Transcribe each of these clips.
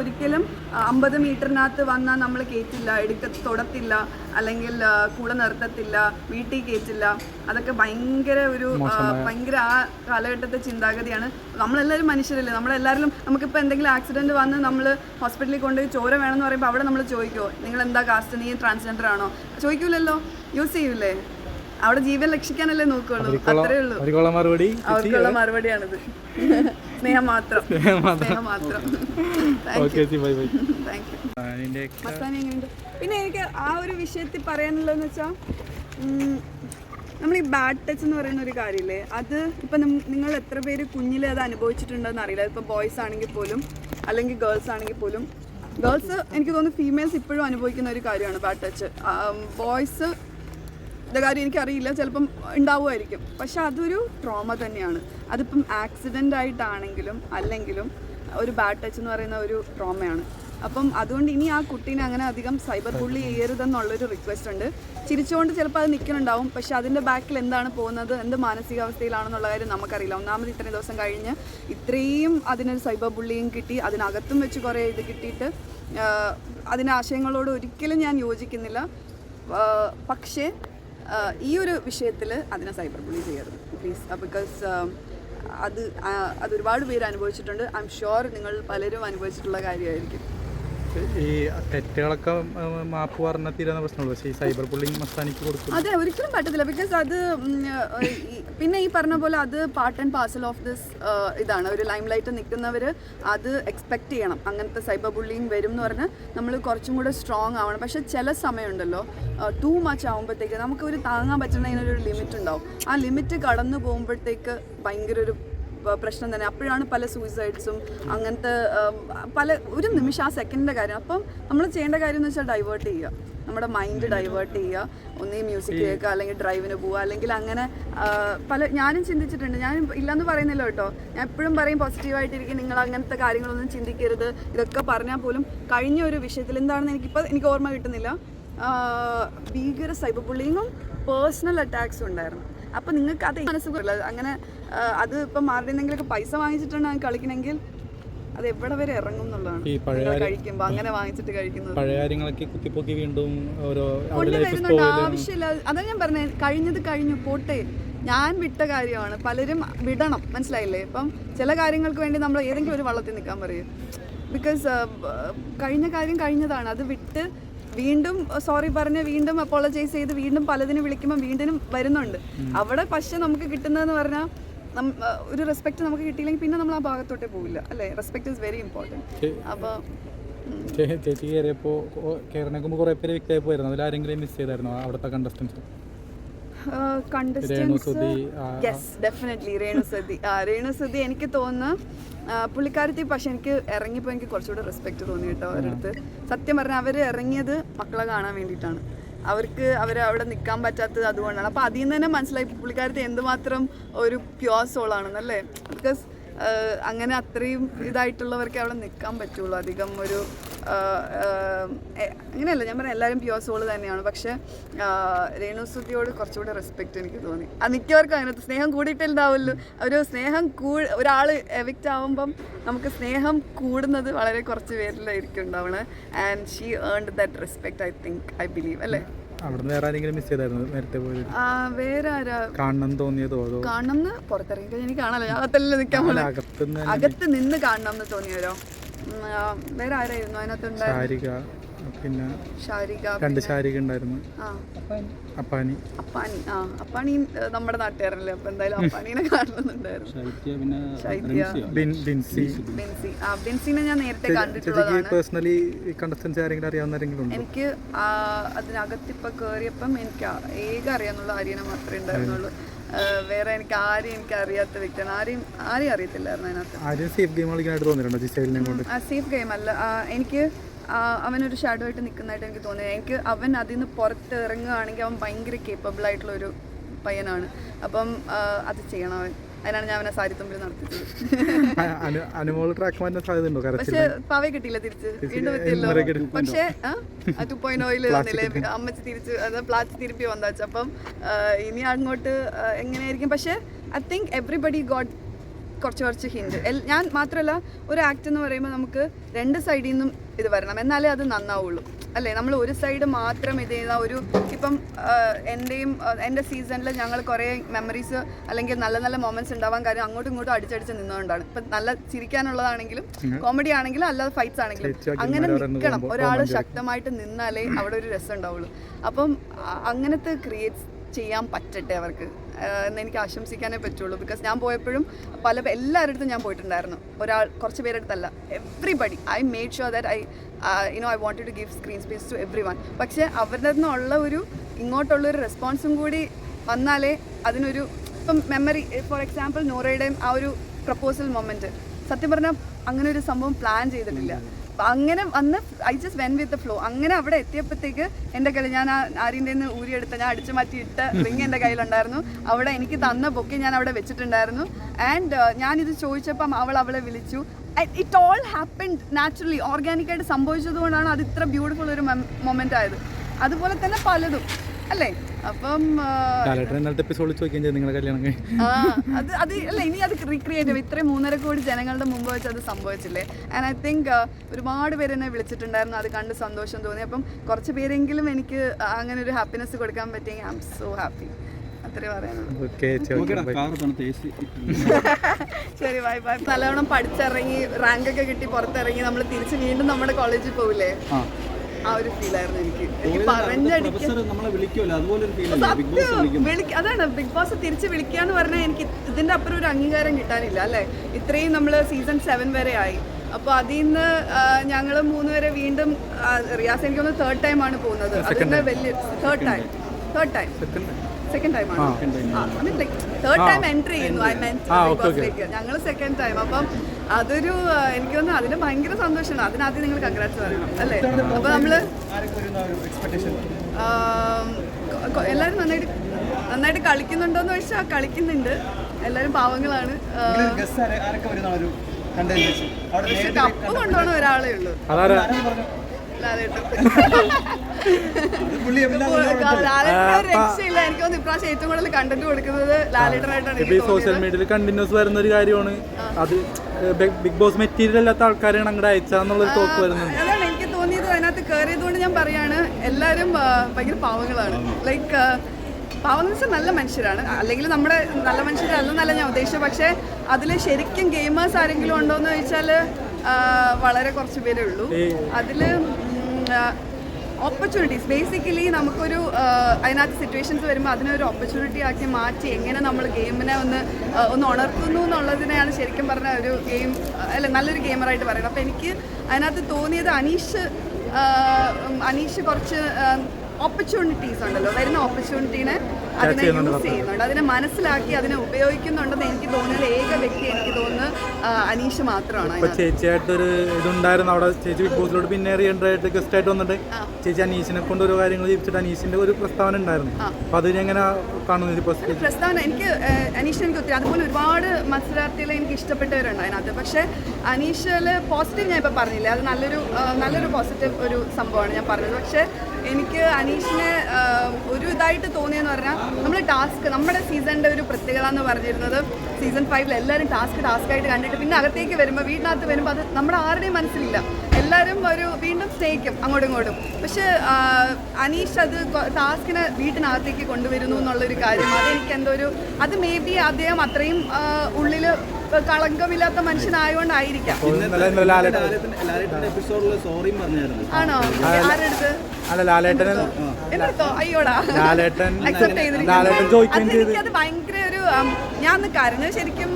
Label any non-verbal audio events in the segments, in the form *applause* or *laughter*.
ഒരിക്കലും അമ്പത് മീറ്ററിനകത്ത് വന്നാൽ നമ്മൾ കയറ്റില്ല എടുക്ക തൊടത്തില്ല അല്ലെങ്കിൽ കൂടെ നിർത്തത്തില്ല വീട്ടിൽ കയറ്റില്ല അതൊക്കെ ഭയങ്കര ഒരു ഭയങ്കര ആ കാലഘട്ടത്തെ ചിന്താഗതിയാണ്. നമ്മളെല്ലാവരും മനുഷ്യരല്ലേ? നമ്മളെല്ലാവരും നമുക്കിപ്പോൾ എന്തെങ്കിലും ആക്സിഡന്റ് വന്ന് നമ്മൾ ഹോസ്പിറ്റലിൽ കൊണ്ടുപോയി ചോര വേണമെന്ന് പറയുമ്പോൾ അവിടെ നമ്മൾ ചോദിക്കുമോ നിങ്ങൾ എന്താ കാസ്റ്റ്? നീ ട്രാൻസ്ജെൻഡർ ആണോ? ചോദിക്കൂലല്ലോ. യൂസ് ചെയ്യൂലേ? അവിടെ ജീവൻ രക്ഷിക്കാനല്ലേ നോക്കുള്ളൂ. അത്രേ ഉള്ളൂ. അവർക്കുള്ള മറുപടിയാണിത്. സ്നേഹം മാത്രം സ്നേഹം മാത്രം ഓക്കെ ബൈ ബൈ പിന്നെ എനിക്ക് ആ ഒരു വിഷയത്തിൽ പറയാനുള്ളതെന്ന് വെച്ചാൽ നമ്മൾ ഈ ബാഡ് ടച്ച് എന്ന് പറയുന്ന ഒരു കാര്യമില്ലേ? അത് ഇപ്പം നിങ്ങൾ എത്ര പേര് കുഞ്ഞിലെ അത് അനുഭവിച്ചിട്ടുണ്ടെന്ന് അറിയില്ല. ഇപ്പം ബോയ്സ് ആണെങ്കിൽ പോലും അല്ലെങ്കിൽ ഗേൾസ് ആണെങ്കിൽ പോലും. ഗേൾസ് എനിക്ക് തോന്നുന്നു ഫീമെയിൽസ് ഇപ്പോഴും അനുഭവിക്കുന്ന ഒരു കാര്യമാണ് ബാഡ് ടച്ച് ബോയ്സ് ഇതിന്റെ കാര്യം എനിക്കറിയില്ല. ചിലപ്പം ഉണ്ടാവുമായിരിക്കും. പക്ഷെ അതൊരു ട്രോമ തന്നെയാണ്. അതിപ്പം ആക്സിഡന്റ് ആയിട്ടാണെങ്കിലും അല്ലെങ്കിലും ഒരു ബാഡ് ടച്ച് എന്ന് പറയുന്ന ഒരു ട്രോമയാണ്. അപ്പം അതുകൊണ്ട് ഇനി ആ കുട്ടീനെ അങ്ങനെ അധികം സൈബർ ബുള്ളി ചെയ്യരുതെന്നുള്ളൊരു റിക്വസ്റ്റ് ഉണ്ട്. ചിരിച്ചുകൊണ്ട് ചിലപ്പോൾ അത് നിൽക്കുന്നുണ്ടാവും പക്ഷെ അതിന്റെ ബാക്കിൽ എന്താണ് പോകുന്നത്? എന്ത് മാനസികാവസ്ഥയിലാണെന്നുള്ള കാര്യം നമുക്കറിയില്ല. ഒന്നാമത് ഇത്രയും ദിവസം കഴിഞ്ഞ് ഇത്രയും അതിനൊരു സൈബർ ബുള്ളിയും കിട്ടി. അതിനകത്തും വെച്ച് കുറേ ഇത് കിട്ടിയിട്ട് അതിന്റെ ആശയങ്ങളോട് ഒരിക്കലും ഞാൻ യോജിക്കുന്നില്ല. പക്ഷേ ഈ ഒരു വിഷയത്തിൽ അതിനെ സൈബർ ബുള്ളി ചെയ്യരുത് പ്ലീസ് ബിക്കോസ് അത് അതൊരുപാട് പേര് അനുഭവിച്ചിട്ടുണ്ട്. ഐ എം ഷുവർ നിങ്ങൾ പലരും അനുഭവിച്ചിട്ടുള്ള കാര്യമായിരിക്കും. ഈ തെറ്റുകളൊക്കെ മാപ്പ് പറഞ്ഞ തീരുന്ന പ്രശ്നമുള്ളൂ. പക്ഷേ ഈ സൈബർ ബുള്ളിങ് മസ്താനിക്ക് കൊടുക്കും. അതെ ഒരിക്കലും പറ്റത്തില്ല. ബിക്കോസ് അത് പിന്നെ ഈ പറഞ്ഞ പോലെ അത് part and parcel of this ഇതാണ്. ഒരു ലൈം ലൈറ്റ് നിൽക്കുന്നവർ അത് എക്സ്പെക്ട് ചെയ്യണം. അങ്ങനത്തെ സൈബർ ബുള്ളിങ് വരും എന്ന് പറഞ്ഞാൽ നമ്മൾ കുറച്ചും കൂടെ സ്ട്രോങ് ആവണം. പക്ഷേ ചില സമയമുണ്ടല്ലോ ടൂ മച്ച് ആകുമ്പോഴത്തേക്ക് നമുക്ക് ഒരു താങ്ങാൻ പറ്റുന്ന അതിനൊരു ലിമിറ്റ് ഉണ്ടാവും. ആ ലിമിറ്റ് കടന്നു പോകുമ്പോഴത്തേക്ക് ഭയങ്കര ഒരു പ്രശ്നം തന്നെ. അപ്പോഴാണ് പല സൂയിസൈഡ്സും അങ്ങനത്തെ പല ഒരു നിമിഷം ആ സെക്കൻഡിന്റെ കാര്യം. അപ്പം നമ്മൾ ചെയ്യേണ്ട കാര്യം എന്ന് വെച്ചാൽ ഡൈവേർട്ട് ചെയ്യുക. നമ്മുടെ മൈൻഡ് ഡൈവേർട്ട് ചെയ്യുക. ഒന്നീ മ്യൂസിക് കേൾക്കുക അല്ലെങ്കിൽ ഡ്രൈവിന് പോവുക അല്ലെങ്കിൽ അങ്ങനെ പല ഞാനും ചിന്തിച്ചിട്ടുണ്ട്. ഞാൻ ഇല്ലയെന്ന് പറയുന്നില്ല കേട്ടോ. ഞാൻ എപ്പോഴും പറയും പോസിറ്റീവായിട്ടിരിക്കും നിങ്ങൾ അങ്ങനത്തെ കാര്യങ്ങളൊന്നും ചിന്തിക്കരുത്. ഇതൊക്കെ പറഞ്ഞാൽ പോലും കഴിഞ്ഞ ഒരു വിഷയത്തിൽ എന്താണെന്ന് എനിക്കിപ്പോൾ എനിക്ക് ഓർമ്മ കിട്ടുന്നില്ല. ഭീകര സൈബർ ബുള്ളിങ്ങും പേഴ്സണൽ അറ്റാക്സും ഉണ്ടായിരുന്നു. അപ്പം നിങ്ങൾക്ക് അത് മനസ്സിലുള്ളത് അങ്ങനെ അത് ഇപ്പം ആരുടെയെങ്കിലൊക്കെ പൈസ വാങ്ങിച്ചിട്ടാണ് കളിക്കണമെങ്കിൽ അത് എവിടെ വരെ ഇറങ്ങും എന്നുള്ളതാണ്. ഈ പഴയ കഴിക്കുമ്പോൾ അങ്ങനെ വാങ്ങിച്ചിട്ട് കഴിക്കുന്നത്. പഴയ കാര്യങ്ങളൊക്കെ കുത്തിപ്പൊക്കി വീണ്ടും ഓരോ അവരുടെ കൊണ്ട് ലൈഫ് വരുന്നുണ്ട് ആവശ്യമില്ല. അതാ ഞാൻ പറഞ്ഞത് കഴിഞ്ഞത് കഴിഞ്ഞു പോട്ടെ. ഞാൻ വിട്ട കാര്യമാണ്. പലരും വിടണം. മനസ്സിലായില്ലേ? ഇപ്പം ചില കാര്യങ്ങൾക്ക് വേണ്ടി നമ്മൾ ഏതെങ്കിലും ഒരു വള്ളത്തിൽ നിൽക്കാൻ പറയും. ബിക്കോസ് കഴിഞ്ഞ കാര്യം കഴിഞ്ഞതാണ്. അത് വിട്ട് വീണ്ടും സോറി പറഞ്ഞ് വീണ്ടും അപ്പോളജൈസ് ചെയ്ത് വീണ്ടും പലതിനും വിളിക്കുമ്പോൾ വീണ്ടും വരുന്നുണ്ട്. അവിടെ പക്ഷെ നമുക്ക് കിട്ടുന്നതെന്ന് പറഞ്ഞാൽ ഒരു റെസ്പെക്ട് നമുക്ക് കിട്ടിയില്ലെങ്കിൽ പിന്നെ നമ്മൾ ആ ഭാഗത്തോട്ടേ പോവില്ല അല്ലേ? റെസ്പെക്ട് ഇസ് വെരി ഇമ്പോർട്ടന്റ് അപ്പോൾ ചേച്ചി കയറിയപ്പോൾ കയറിനൊക്കെ മുമ്പ് കുറേ പേര് വ്യക്തമായി പോയിരുന്നു. അതിൽ ആരെങ്കിലും മിസ് ചെയ്തായിരുന്നു? അവിടുത്തെ കണ്ടസ്റ്റൻസ് ഡെഫിനറ്റ്ലി എനിക്ക് തോന്നുന്നു പുള്ളിക്കാരത്തി പക്ഷെ എനിക്ക് ഇറങ്ങിപ്പോ എനിക്ക് കുറച്ചുകൂടെ റെസ്പെക്ട് തോന്നി കേട്ടോ അവരുടെ അടുത്ത്. സത്യം പറഞ്ഞാൽ അവർ ഇറങ്ങിയത് മക്കളെ കാണാൻ വേണ്ടിയിട്ടാണ്. അവർക്ക് അവർ അവിടെ നിൽക്കാൻ പറ്റാത്തത് അതുകൊണ്ടാണ്. അപ്പോൾ അതിൽ നിന്ന് തന്നെ മനസ്സിലായി പുള്ളിക്കാരത്തെ എന്തുമാത്രം ഒരു പ്യോർ സോളാണെന്നല്ലേ ബിക്കോസ് അങ്ങനെ അത്രയും ഇതായിട്ടുള്ളവർക്ക് അവിടെ നിൽക്കാൻ പറ്റുള്ളൂ. അധികം ഒരു അങ്ങനെയല്ല ഞാൻ പറയാം എല്ലാവരും പ്യുവർ സോൾ തന്നെയാണ്. പക്ഷേ ആ, രേണു സുധിയോട് കുറച്ചുകൂടെ റെസ്പെക്റ്റ് എനിക്ക് തോന്നി. അത് മിക്കവർക്കും അതിനകത്ത് സ്നേഹം കൂടിയിട്ടുണ്ടാവുമല്ലോ. ഒരു സ്നേഹം കൂ ഒരാൾ എവിക്റ്റ് ആവുമ്പം നമുക്ക് സ്നേഹം കൂടുന്നത് വളരെ കുറച്ച് പേരിലായിരിക്കും ഉണ്ടാവണേ. And she earned that respect I think I believe അല്ലേ? അവിടെ വേറെ ആരെങ്കിലും മിസ് ചെയ്തായിരുന്നു? നേരത്തെ പോയി വേറെ ആരാ? കാണണം തോന്നിയതോ കാണണം പുറത്തിറങ്ങി എനിക്ക് ഞാൻ അകത്തല്ലേ നിൽക്കാൻ അകത്ത് നിന്ന് കാണണം എന്ന് തോന്നിയവരോ? വേറെ ആരായിരുന്നു? അതിനകത്ത് പിന്നെ രണ്ട് ശാരിക ഉണ്ടായിരുന്നു. അപ്പാനി. അപ്പാനി ആ അപ്പാനി നമ്മുടെ നാട്ടുകാരല്ലേ? അപ്പൊ എന്തായാലും അപ്പാനീനെ കാണുന്നുണ്ടായിരുന്നു ശൈത്യ ബിൻ ബിൻസി. ബിൻസി ആ ബിൻസിനെ ഞാൻ നേരത്തെ കണ്ടിട്ടുള്ളതാണ്. എനിക്ക് അതിനകത്ത് ഇപ്പൊ കേറിയപ്പം എനിക്ക് ഏക അറിയാന്നുള്ള ആര്യനെ മാത്രമേ ഉണ്ടായിരുന്നുള്ളൂ. വേറെ എനിക്ക് ആരെയും എനിക്ക് അറിയാത്ത വ്യക്തിയാണ്. ആരെയും ആരെയും അറിയത്തില്ലായിരുന്നു അതിനകത്ത്. സേഫ് ഗെയിം കളിക്കാനായിട്ട് തോന്നിയിട്ടുണ്ടോ? ആ സേഫ് ഗെയിം അല്ല. എനിക്ക് അവനൊരു ഷാഡോ ആയിട്ട് നിൽക്കുന്നതായിട്ട് എനിക്ക് തോന്നി. എനിക്ക് അവൻ അതിൽ നിന്ന് പുറത്ത് ഇറങ്ങുകയാണെങ്കിൽ അവൻ ഭയങ്കര കേപ്പബിൾ ആയിട്ടുള്ള ഒരു പയ്യനാണ്. അപ്പം അത് ചെയ്യണം അവൻ. അതിനാണ് ഞാൻ അവനെ സാരിത്തുമ്പിൽ നടത്തിയത്. അനുമോൾ ട്രാക്ക് മാറ്റാൻ കരച്ചിൽ പക്ഷെ പവ കിട്ടിയില്ല തിരിച്ച്. വീണ്ടും എത്തിയല്ലോ. പക്ഷേ ടു പോയിന്റ് ഓയിൽ വന്നില്ലേ അമ്മച്ചി തിരിച്ച് അത് പ്ലാച്ച് തിരുപ്പി വന്നാച്ചു അപ്പം ഇനി അങ്ങോട്ട് എങ്ങനെയായിരിക്കും? പക്ഷേ ഐ തിങ്ക് എവറിബഡി ഗോട്ട് കുറച്ച് കുറച്ച് ഹിൻഡ് ഞാൻ മാത്രമല്ല ഒരു ആക്ട് എന്ന് പറയുമ്പോൾ നമുക്ക് രണ്ട് സൈഡിൽ നിന്നും ഇത് വരണം. എന്നാലേ അത് നന്നാവുള്ളൂ. അല്ലേ? നമ്മൾ ഒരു സൈഡ് മാത്രം ഇത് ചെയ്താൽ ഒരു ഇപ്പം എന്റെയും എന്റെ സീസണിൽ ഞങ്ങൾ കുറേ മെമ്മറീസ് അല്ലെങ്കിൽ നല്ല നല്ല മൊമെന്റ്സ് ഉണ്ടാവാൻ കാര്യം അങ്ങോട്ടും ഇങ്ങോട്ടും അടിച്ചടിച്ച് നിന്നുകൊണ്ടാണ് ഇപ്പം നല്ല ചിരിക്കാനുള്ളതാണെങ്കിലും കോമഡി ആണെങ്കിലും അല്ലാതെ ഫൈറ്റ്സ് ആണെങ്കിലും അങ്ങനെ നിൽക്കണം ഒരാൾ ശക്തമായിട്ട് നിന്നാലേ അവിടെ ഒരു രസം ഉണ്ടാവുള്ളൂ. അപ്പം അങ്ങനത്തെ ക്രിയേറ്റ് ചെയ്യാൻ പറ്റട്ടെ അവർക്ക്? എന്ന് എനിക്ക് ആശംസിക്കാനേ പറ്റുള്ളൂ. ബിക്കോസ് ഞാൻ പോയപ്പോഴും പല എല്ലാവരുടെ അടുത്തും ഞാൻ പോയിട്ടുണ്ടായിരുന്നു. ഒരാൾ കുറച്ച് പേരുടെ അടുത്തല്ല everybody I made sure that I you know I want to give screen space to everyone പക്ഷേ അവരുടെ നിന്നുള്ള ഒരു ഇങ്ങോട്ടുള്ളൊരു റെസ്പോൺസും കൂടി വന്നാലേ അതിനൊരു ഇപ്പം മെമ്മറി ഫോർ എക്സാമ്പിൾ നൂറയുടെയും ആ ഒരു പ്രപ്പോസൽ മൊമെന്റ് സത്യം പറഞ്ഞാൽ അങ്ങനെ ഒരു സംഭവം പ്ലാൻ ചെയ്തിട്ടില്ല. അങ്ങനെ അന്ന് I just went with the flow അങ്ങനെ അവിടെ എത്തിയപ്പോഴത്തേക്ക് എന്റെ കയ്യിൽ ഞാൻ ആരിന്റെ നിന്ന് ഊരിയെടുത്ത് ഞാൻ അടിച്ചു മാറ്റി ഇട്ട റിങ് എന്റെ കയ്യിലുണ്ടായിരുന്നു. അവിടെ എനിക്ക് തന്ന ബുക്ക് ഞാൻ അവിടെ വെച്ചിട്ടുണ്ടായിരുന്നു. ആൻഡ് ഞാനിത് ചോദിച്ചപ്പം അവൾ അവളെ വിളിച്ചു. ഇറ്റ് ഓൾ ഹാപ്പൻ നാച്ചുറലി ഓർഗാനിക്കായിട്ട് സംഭവിച്ചതുകൊണ്ടാണ് അത് ഇത്ര ബ്യൂട്ടിഫുൾ ഒരു മൊമെന്റ് ആയത്. അതുപോലെ തന്നെ പലതും. അല്ലേ? അപ്പം എപ്പിസോഡിൽ ചോദിക്കുകയും നിങ്ങളുടെ കല്യാണം ആ, അത് അത് അല്ല ഇനി അത് റീക്രിയേറ്റ് ഇത്രയും മൂന്നര കോടി ജനങ്ങളുടെ മുമ്പ് വെച്ച് അത് സംഭവിച്ചില്ലേ? ആൻഡ് ഐ തിങ്ക് ഒരുപാട് പേര് എന്നെ വിളിച്ചിട്ടുണ്ടായിരുന്നു. അത് കണ്ട് സന്തോഷം തോന്നി. അപ്പം കുറച്ച് പേരെങ്കിലും എനിക്ക് അങ്ങനെ ഒരു ഹാപ്പിനെസ് കൊടുക്കാൻ പറ്റിയെങ്കിൽ ഐ എം സോ ഹാപ്പി ശരി ബൈ ബൈ നല്ലവണ്ണം പഠിച്ചിറങ്ങി റാങ്ക് ഒക്കെ കിട്ടി പുറത്തിറങ്ങി നമ്മൾ തിരിച്ച് വീണ്ടും നമ്മുടെ കോളേജിൽ പോവില്ലേ? ആ ഒരു ഒരു ഫീലായിരുന്നു എനിക്ക്. എനിക്ക് പറഞ്ഞടിക്കും ഫീൽ വിളിക്ക അതാണ്. ബിഗ് ബോസ് തിരിച്ച് വിളിക്കാന്ന് പറഞ്ഞാൽ എനിക്ക് ഇതിന്റെ അപ്പുറം ഒരു അംഗീകാരം കിട്ടാനില്ല അല്ലേ? ഇത്രയും നമ്മൾ സീസൺ സെവൻ വരെ ആയി. അപ്പോൾ അതിൽ നിന്ന് ഞങ്ങൾ മൂന്നുപേരെ വീണ്ടും റിയാസ് എനിക്ക് തോന്നുന്നു തേർഡ് ടൈം ആണ് പോകുന്നത്. അതിന്റെ വലിയ third time third time second time ആണ്? തേർഡ് ടൈം എൻട്രി ചെയ്യുന്നു. I mean. ഞങ്ങൾ സെക്കൻഡ് ടൈം അപ്പം അതൊരു എനിക്ക് തോന്നുന്നു അതിന് ഭയങ്കര സന്തോഷമാണ്. അതിനാദ്യം നിങ്ങൾ കൺഗ്രാറ്റ്സ് പറയണം അല്ലേ? അപ്പൊ നമ്മൾ എല്ലാരും നന്നായിട്ട് നന്നായിട്ട് കളിക്കുന്നുണ്ടോന്ന് ചോദിച്ചാൽ കളിക്കുന്നുണ്ട്. എല്ലാരും പാവങ്ങളാണ്. പക്ഷെ കപ്പ് കൊണ്ടുപോകണ ഒരാളേ ഉള്ളൂ. ലാലേട്ടൻ *laughs* സോഷ്യൽ മീഡിയയിൽ കണ്ടിന്യൂസ് വരുന്ന ഒരു കാര്യമാണ്. അത് ബിഗ്- ബോസ് മെറ്റീരിയൽ അല്ലാത്ത ആൾക്കാരെയാണ് അങ്ങോട്ട് അയച്ചാന്നുള്ളൊരു തോക്ക് വരുന്നുണ്ട്. എനിക്ക് തോന്നിയത്. അതിനകത്ത് കയറിയതുകൊണ്ട് ഞാൻ പറയാണ് എല്ലാവരും ആ, ഭയങ്കര പാവങ്ങളാണ്. ലൈക്ക് വെച്ചാൽ നല്ല മനുഷ്യരാണ്. അല്ലെങ്കിൽ നമ്മുടെ നല്ല മനുഷ്യരല്ലെന്നല്ല ഞാൻ ഉദ്ദേശിച്ചത്. പക്ഷേ അതിൽ ശരിക്കും ഗെയിമേഴ്സ് ആരെങ്കിലും ഉണ്ടോ എന്ന് ചോദിച്ചാൽ വളരെ കുറച്ച് പേരേ ഉള്ളൂ. അതിൽ ഓപ്പർച്യൂണിറ്റീസ് ബേസിക്കലി നമുക്കൊരു അതിനകത്ത് സിറ്റുവേഷൻസ് വരുമ്പോൾ അതിനെ ഒരു ഓപ്പർച്യൂണിറ്റി ആക്കി മാറ്റി എങ്ങനെ നമ്മൾ ഗെയിമിനെ ഒന്ന് ഒന്ന് ഉണർത്തുന്നു എന്നുള്ളതിനെയാണ് ശരിക്കും പറഞ്ഞ ഒരു ഗെയിം അല്ല നല്ലൊരു ഗെയിമറായിട്ട് പറയുന്നത്. അപ്പോൾ എനിക്ക് അതിനകത്ത് തോന്നിയത് അനീഷ് അനീഷ് കുറച്ച് ഓപ്പർച്യൂണിറ്റീസ് ഉണ്ടല്ലോ. വരുന്ന ഓപ്പർച്യൂണിറ്റീനെ അതിനെ യൂസ് ചെയ്യുന്നുണ്ട്. അതിനെ മനസ്സിലാക്കി അതിനെ ഉപയോഗിക്കുന്നുണ്ടെന്ന് എനിക്ക് തോന്നുന്നത് ഏക വ്യക്തി എനിക്ക് തോന്നുന്നത് ആ, അനീഷ് മാത്രമാണ് ചേച്ചിയായിട്ടൊരു ഇതുണ്ടായിരുന്നു. അവിടെ ചേച്ചി ബിഗ് ബോസിലോട്ട് പിന്നെ റീഎൻട്രായിട്ട് ഗസ്റ്റ് ആയിട്ട് വന്നിട്ട് ചേച്ചി അനീഷിനെ കൊണ്ട് ഓരോ കാര്യങ്ങൾ ചെയ്യിച്ചിട്ട് അനീഷിന്റെ ഒരു പ്രസ്താവന ഉണ്ടായിരുന്നു. അപ്പൊ അതിനെങ്ങനെ കാണുന്നു ഇപ്പൊ ഒരു പ്രസ്താവന? എനിക്ക് അനീഷ് എനിക്ക് ഒത്തിരി അതുപോലെ ഒരുപാട് മത്സരാർത്ഥികളെ എനിക്ക് ഇഷ്ടപ്പെട്ടവരുണ്ടായിരുന്നു അതിനകത്ത്. പക്ഷേ അനീഷിൽ പോസിറ്റീവ് ഞാൻ ഇപ്പൊ പറഞ്ഞില്ല? അത് നല്ലൊരു നല്ലൊരു പോസിറ്റീവ് ഒരു സംഭവമാണ് ഞാൻ പറഞ്ഞത്. പക്ഷേ എനിക്ക് അനീഷിന് ഒരു ഇതായിട്ട് തോന്നിയെന്ന് പറഞ്ഞാൽ നമ്മൾ ടാസ്ക് നമ്മുടെ സീസണിന്റെ ഒരു പ്രത്യേകത എന്ന് പറഞ്ഞിരുന്നത് സീസൺ ഫൈവിൽ എല്ലാവരും ടാസ്ക് ടാസ്ക് ആയിട്ട് കണ്ടിട്ട് പിന്നെ അകത്തേക്ക് വരുമ്പോൾ വീടിനകത്ത് വരുമ്പോൾ അത് നമ്മുടെ ആരുടെയും മനസ്സിലില്ല. എല്ലാവരും ഒരു വീണ്ടും സ്നേഹിക്കും അങ്ങോട്ടും ഇങ്ങോട്ടും. പക്ഷെ അനീഷ് അത് ടാസ്കിനെ വീട്ടിനകത്തേക്ക് കൊണ്ടുവരുന്നു എന്നുള്ളൊരു കാര്യം. അതെനിക്ക് എന്തോ ഒരു അത് മേ ബി അദ്ദേഹം അത്രയും ഉള്ളിൽ കളങ്കമില്ലാത്ത പറഞ്ഞായിരുന്നു. ആണോ? ആരെടുത്ത് അല്ല ലാലേട്ടൻ എന്നെടുത്തോ അയ്യോടാ. ലാലേട്ടൻ അക്സെപ്റ്റ് ലാലേട്ടൻ ചോദിക്കുകയും ചെയ്ത്. എനിക്കത് ഭയങ്കര ഒരു ഞാൻ കരഞ്ഞ ശരിക്കും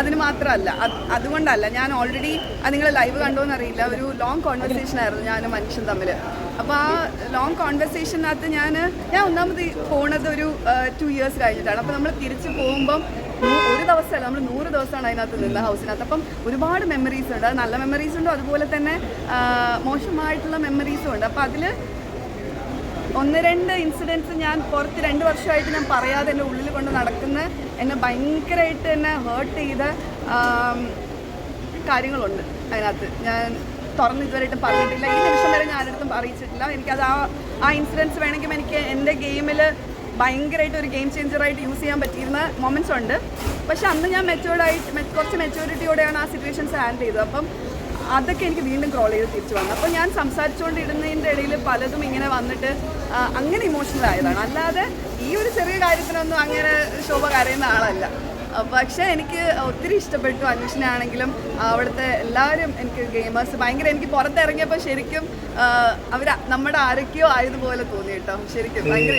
അതിന് മാത്രമല്ല അതുകൊണ്ടല്ല ഞാൻ ഓൾറെഡി അത് നിങ്ങൾ ലൈവ് കണ്ടോന്ന് അറിയില്ല ഒരു ലോങ് കോൺവെർസേഷൻ ആയിരുന്നു ഞാൻ മനുഷ്യൻ തമ്മിൽ അപ്പോൾ ആ ലോങ് കോൺവെർസേഷനകത്ത് ഞാൻ ഞാൻ ഒന്നാമത് പോണത് ഒരു ടു ഇയേഴ്സ് കഴിഞ്ഞിട്ടാണ്. അപ്പോൾ നമ്മൾ തിരിച്ചു പോകുമ്പം ഒരു ദിവസമല്ല നമ്മൾ നൂറ് ദിവസമാണ് അതിനകത്ത് നിന്ന് ഹൗസിനകത്ത് അപ്പം ഒരുപാട് മെമ്മറീസ് ഉണ്ട്. അത് നല്ല മെമ്മറീസ് ഉണ്ട് അതുപോലെ തന്നെ മോശമായിട്ടുള്ള മെമ്മറീസും ഉണ്ട്. അപ്പോൾ അതിൽ ഒന്ന് രണ്ട് ഇൻസിഡൻസ് ഞാൻ പുറത്ത് രണ്ട് വർഷമായിട്ട് ഞാൻ പറയാതെ എന്റെ ഉള്ളിൽ കൊണ്ട് നടക്കുന്ന എന്നെ ഭയങ്കരമായിട്ട് എന്നെ ഹേർട്ട് ചെയ്ത കാര്യങ്ങളുണ്ട് അതിനകത്ത്. ഞാൻ തുറന്ന് ഇതുവരെയായിട്ടും പറഞ്ഞിട്ടില്ല. ഈ നിമിഷം വരെ ഞാൻ അറിയിച്ചിട്ടില്ല. എനിക്കത് ആ ആ ഇൻസിഡൻസ് വേണമെങ്കിൽ എനിക്ക് എന്റെ ഗെയിമിൽ ഭയങ്കരമായിട്ട് ഒരു ഗെയിം ചേഞ്ചറായിട്ട് യൂസ് ചെയ്യാൻ പറ്റിയിരുന്ന മൊമെന്റ്സ് ഉണ്ട്. പക്ഷെ അന്ന് ഞാൻ മെച്ചുവേർഡായിട്ട് കുറച്ച് മെച്ചൂരിറ്റിയോടെയാണ് ആ സിറ്റുവേഷൻസ് ഹാൻഡിൽ ചെയ്തത്. അപ്പം അതൊക്കെ എനിക്ക് വീണ്ടും ക്രോൾ ചെയ്ത് തിരിച്ചു വന്നു. അപ്പോൾ ഞാൻ സംസാരിച്ചുകൊണ്ടിരുന്നതിന്റെ ഇടയിൽ പലതും ഇങ്ങനെ വന്നിട്ട് അങ്ങനെ ഇമോഷണൽ ആയതാണ്. അല്ലാതെ ഈ ഒരു ചെറിയ കാര്യത്തിനൊന്നും അങ്ങനെ ശോഭ കരയുന്ന ആളല്ല. പക്ഷേ എനിക്ക് ഒത്തിരി ഇഷ്ടപ്പെട്ടു അന്വേഷണാണെങ്കിലും അവിടുത്തെ എല്ലാവരും എനിക്ക് ഗെയിമേഴ്സ് ഭയങ്കര എനിക്ക് പുറത്തിറങ്ങിയപ്പോൾ ശരിക്കും അവർ നമ്മുടെ ആരൊക്കെയോ ആയതുപോലെ തോന്നി കേട്ടോ. ശരിക്കും ഭയങ്കര